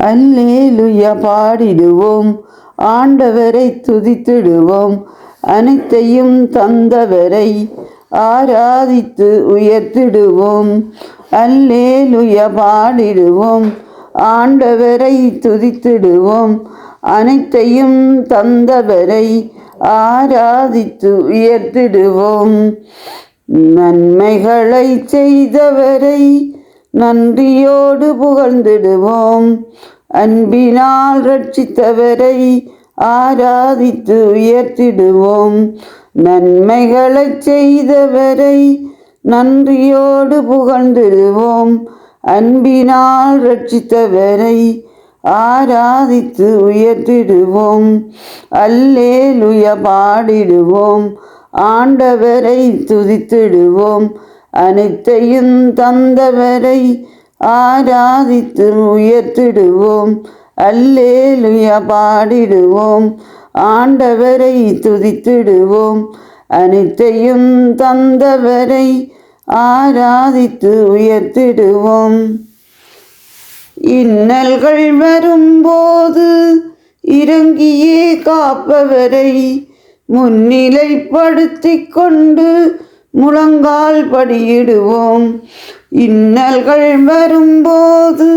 அல்லேலுயா பாடிடுவோம். ஆண்டவரை துதித்திடுவோம். அனைத்தையும் தந்தவரை ஆராதித்து உயர்த்திடுவோம். அல்லேலுயா பாடிடுவோம். ஆண்டவரை துதித்திடுவோம். அனைத்தையும் தந்தவரை ஆராதித்து உயர்த்திடுவோம். நன்மைகளை செய்தவரை நன்றியோடு புகழ்ந்திடுவோம். அன்பினால் ரட்சித்தவரை ஆராதித்து உயர்த்திடுவோம். நன்மைகளை செய்தவரை நன்றியோடு புகழ்ந்திடுவோம். அன்பினால் ரட்சித்தவரை ஆராதித்து உயர்த்திடுவோம். அல்லேலுய பாடிடுவோம். ஆண்டவரை துதித்திடுவோம். அனைத்தையும் தந்தவரை ஆராதித்து உயர்த்திடுவோம். அல்லேலுய பாடிடுவோம். ஆண்டவரை துதித்திடுவோம். அனைத்தையும் தந்தவரை ஆராதித்து உயர்த்திடுவோம். இன்னல்கள் வரும்போது இறங்கியே காப்பவரை முன்னிலைப்படுத்திக் கொண்டு முழங்கால் படியிடுவோம். இன்னல்கள் வரும்போது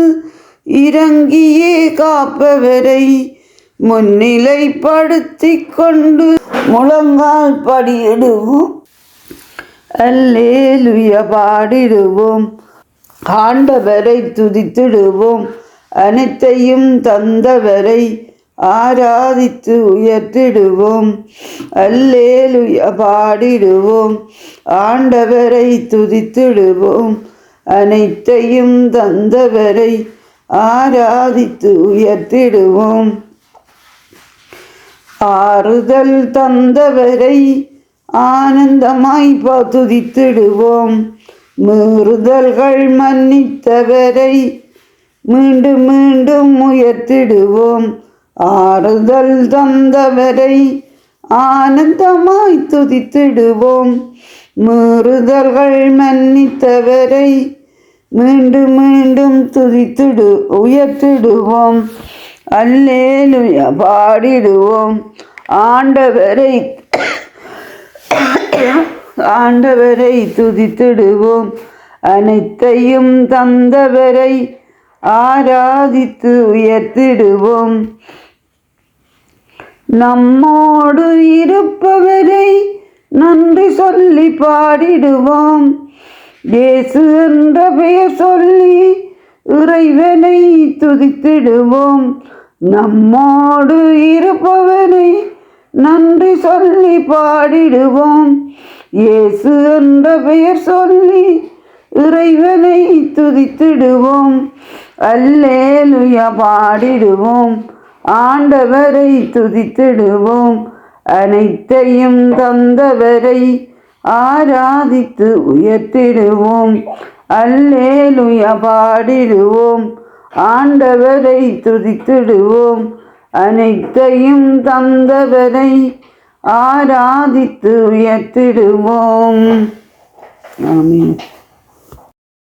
இறங்கியே காப்பவரை முன்னிலைப்படுத்தி கொண்டு முழங்கால் படியிடுவோம். அல்லேலுய பாடிடுவோம். ஆண்டவரை துதித்திடுவோம். அனைத்தையும் தந்தவரை ஆராதித்து உயர்த்திடுவோம். அல்லேலுய பாடிடுவோம். ஆண்டவரை துதித்திடுவோம். அனைத்தையும் தந்தவரை ஆராதித்து உயர்த்திடுவோம். ஆறுதல் தந்தவரை ஆனந்தமாய் துதித்திடுவோம். மீறுதல்கள் மன்னித்தவரை மீண்டும் மீண்டும் உயர்த்திடுவோம். ஆறுதல் தந்தவரை ஆனந்தமாய் துதித்திடுவோம். மீறுதல்கள் மன்னித்தவரை மீண்டும் மீண்டும் துதித்திடு உயர்த்திடுவோம். அல்லேலுய பாடிடுவோம். ஆண்டவரை ஆண்டவரை துதித்திடுவோம். அனைத்தையும் தந்தவரை ஆராதித்து உயர்த்திடுவோம். நம்மோடு இருப்பவரை நன்றி சொல்லி பாடிடுவோம். இயேசு என்ற பெயர் சொல்லி இறைவனை துதித்திடுவோம். நம்மோடு இருப்பவனை நன்றி சொல்லி பாடிடுவோம். இயேசு என்ற பெயர் சொல்லி இறைவனை துதித்திடுவோம். அல்லேலுயா பாடிடுவோம். ஆண்டவரை துதித்திடுவோம். அனைத்தையும் தந்தவரை ஆராதித்து உயர்த்திடுவோம். அல்லேலுயா பாடிடுவோம். ஆண்டவரை துதித்திடுவோம். அனைத்தையும் தந்தவரை ஆராதித்து உயர்த்திடுவோம். ஆமீன்.